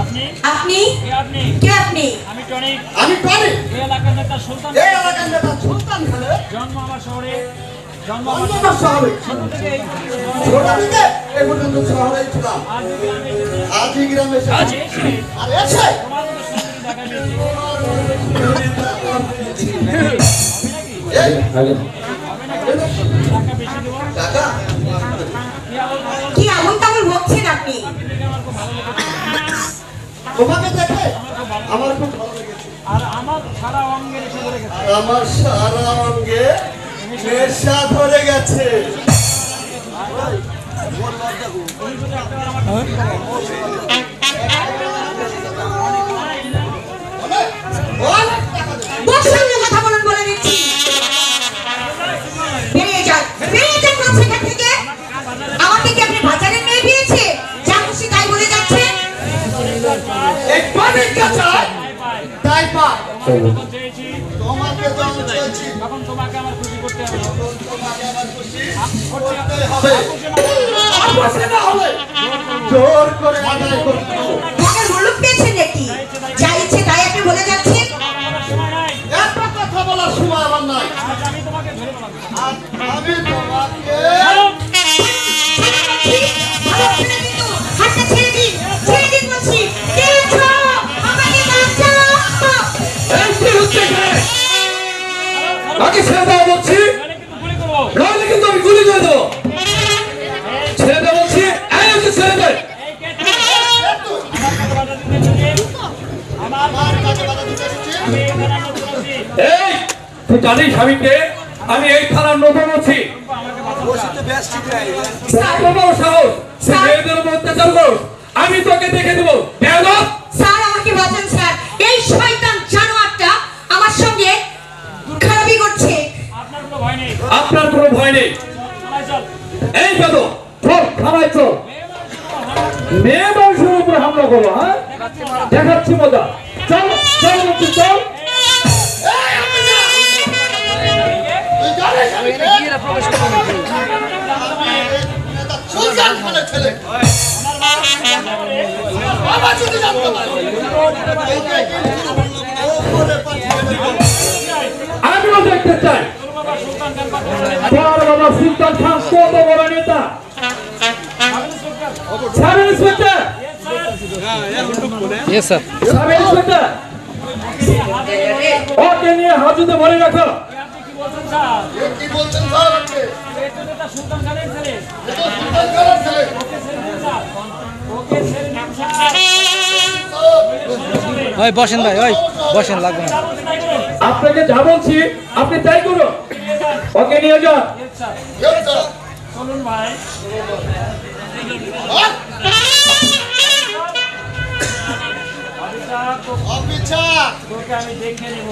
আপনি আপনি আমি টনি এলাকার নেতা সুলতান জন্ম আমার শহরে জন্ম শহরে কি আগুন তাগুন বকছেন আপনি? আমার খুব ভালো লেগেছে তোমাকে দেখে আমার খুব ভালো লেগেছে। আর আমার সারা অঙ্গে এসে ধরে গেছে। আমার সারা অঙ্গে নেশা ধরে গেছে। আমার কাছে পাই তাই পা। যখন চেয়েছি তোমাকে যখন তখন তোমাকে আমার খুশি করতে হবে। তোমাকে আমার খুশি করতে হবে। খুশি না আপসে জোর করে আদায় করতে হবে মগের মুলুক পেয়েছেন নাকি? যা ইচ্ছে তাই আপনি বলে যাচ্ছেন। এত কথা বলার সময় আমার নাই। আমি তোমাকে এই তুই জানিস স্বামীকে আমি এই থানার নতুন আছি আমি তোকে দেখে দেবো। স্যার আমাকে বাঁচান স্যার। এই শয়তান জানোয়ারটা আমার সঙ্গে খারাপই করছে। আপনার কোনো ভয় নেই। আপনার কোনো ভয় নেই। থানায় চল। এই চল থানায় চল। মেয়ে মানুষের উপরে হামলা করো হ্যাঁ? দেখাচ্ছি মজা। চল চল চল। ওপরে পাঠিয়ে দেবো আমিও দেখতে চাই। বাবা সুলতান খান কত বড় নেতা। সাব ইন্সপেক্টর সাব ইন্সপেক্টর ওকে নিয়ে হাজতে ভরে রাখো। স্যার কি বলছেন স্যার আপনি। এই নেতা সুলতান খানের ছেলে। এ সুলতান খানের ছেলে। ওকে ছেড়ে স্যার। ওকে ছেড়ে দিন স্যার। ওই বসেন ভাই ওই বসেন লাগবে না। আপনাকে যা বলছি আপনি তাই করুন। ওকে নিয়ে যান. চলুন ভাই। অফিসার, তোকে আমি দেখে নেব।